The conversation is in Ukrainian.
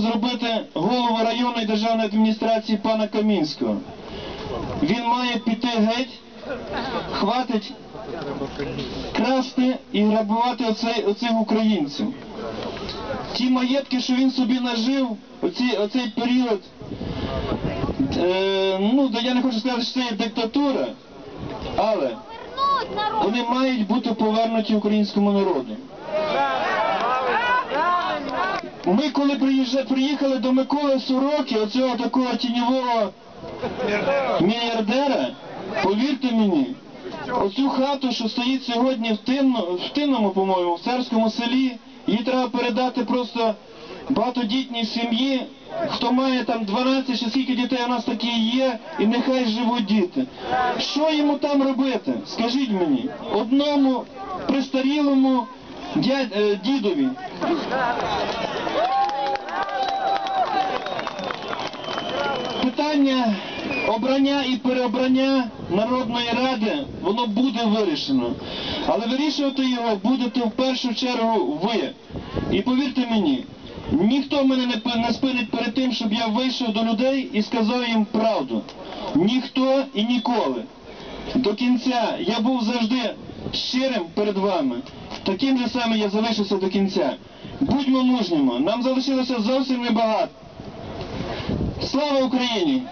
зробити голову районної державної адміністрації пана Камінського. Він має піти геть, хватить красти і грабувати оцей, оцих українців. Ті маєтки, що він собі нажив, оці, оцей період, е, ну, я не хочу сказати, що це є диктатура, але вони мають бути повернуті українському народу. Ми коли приїжджа- приїхали до Миколи Сороки, оцього такого тіньового мільярдера, повірте мені, оцю хату, що стоїть сьогодні в, Тинно, в Тинному, по-моєму, в царському селі, її треба передати просто багатодітній сім'ї, хто має там 12 чи скільки дітей у нас такі є, і нехай живуть діти. Що йому там робити? Скажіть мені, одному престарілому дядь, е, дідові. Питання обрання і переобрання Народної Ради, воно буде вирішено. Але вирішувати його будете в першу чергу ви. І повірте мені, ніхто мене не, спинить перед тим, щоб я вийшов до людей і сказав їм правду. Ніхто і ніколи. До кінця я був завжди щирим перед вами. Таким же самим я залишився до кінця. Будьмо мужніми, нам залишилося зовсім небагато. Слава Україні!